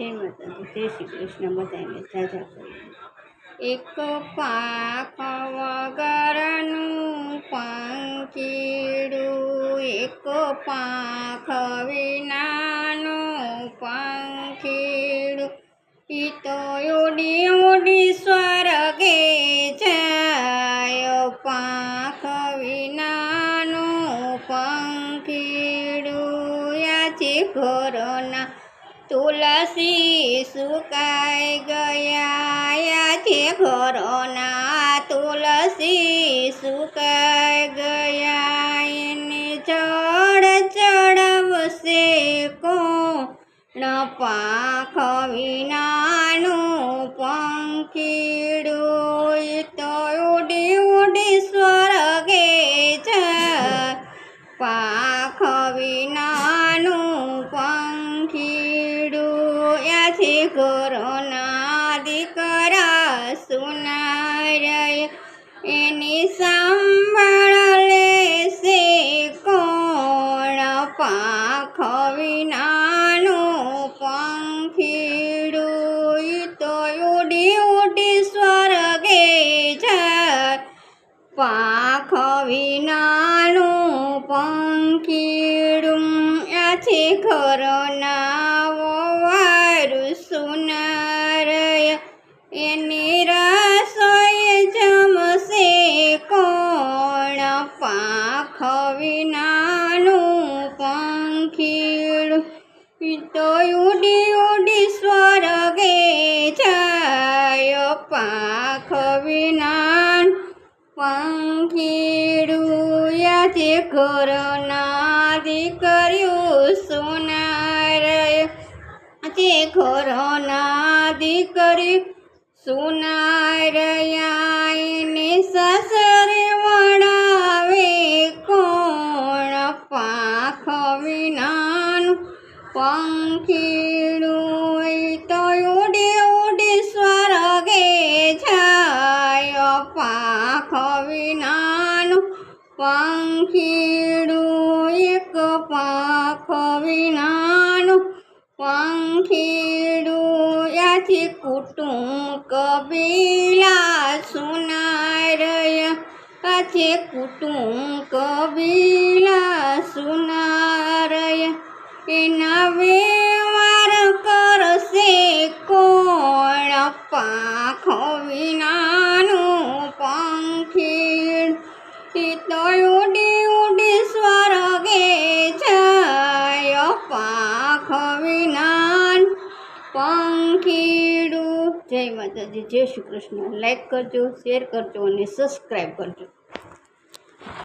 જય માતાજી જય શ્રી કૃષ્ણ બધાને જાજા કરી એક પાપ વગરનું પંખીડું, એક પાંખ વિનાનું પંખીડું. ઈ તો ઉડી ઉડી સ્વર્ગે જાય, પાંખ વિનાનું પંખીડું. યાચી ઘરના તુલસી સુકાઈ ગયા છે ઘરોના તુલસી સુકાઈ ગયા. એને જળ ચડવશે કોણ? પાંખ વિનાનું પંખીડું યાથી ઘરના દીકરા સુનારય એની સંભાળ લેશે કોણ પાંખ વિનાનું પંખીડું ઈ તો ઉડી ઉડી સ્વર્ગે જાય પાંખ વિનાનું પંખીડું આથી ઘરના વારું સુનારય એની રસોઈ જમશે કોણ? પાંખ વિનાનું પંખીડું. તો ઉડી ઉડી સ્વર્ગે જાય. પાંખ વિનાનું પંખીડું યાચે ઘરના દીકર્યું સોનારય તે ઘરના દીકરી સોનારયા એને સસરે વણાવે કોણ? પાંખ વિનાનું પંખીડું તો ઉડે ઉડે સ્વર્ગે જાય. પાંખ વિનાનું પંખીડું એક પાંખ વિનાનું પંખીડું કુટુંબ કબીલા સુનારય. આથી કુટુંબ કબીલા સુનારય. એના વ્યવહાર કરશે કોણ? પાંખ વિનાનું પંખીડ ઈ તો જય માતાજી જય શ્રી કૃષ્ણ. લાઈક કરજો શેર કરજો અને સબસ્ક્રાઈબ કરજો.